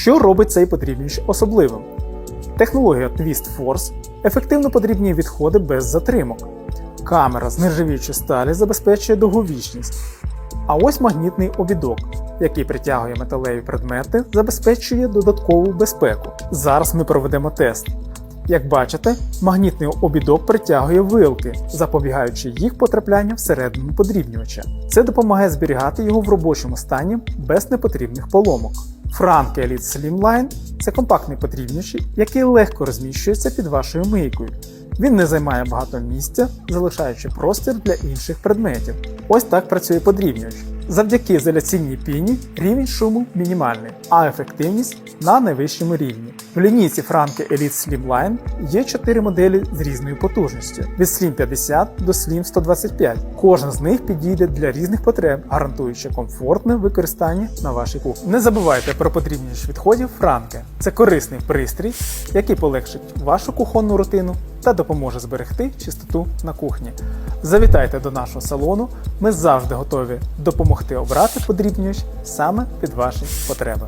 Що робить цей подрібнювач особливим? Технологія Twist Force ефективно подрібнює відходи без затримок. Камера з нержавіючої сталі забезпечує довговічність. А ось магнітний обідок, який притягує металеві предмети, забезпечує додаткову безпеку. Зараз ми проведемо тест. Як бачите, магнітний обідок притягує вилки, запобігаючи їх потраплянню всередину подрібнювача. Це допомагає зберігати його в робочому стані без непотрібних поломок. Franke Elite Slimline це компактний потрібніший, який легко розміщується під вашою мийкою. Він не займає багато місця, залишаючи простір для інших предметів. Ось так працює подрібнювач. Завдяки ізоляційній піні рівень шуму мінімальний, а ефективність на найвищому рівні. В лінійці Franke Elite Slimline є 4 моделі з різною потужністю від Slim 50 до Slim 125. Кожна з них підійде для різних потреб, гарантуючи комфортне використання на вашій кухні. Не забувайте про подрібність відходів Franke. Це корисний пристрій, який полегшить вашу кухонну рутину та допоможе зберегти чистоту на кухні. Завітайте до нашого салону, ми завжди готові допомогти обрати подрібнювач саме під ваші потреби.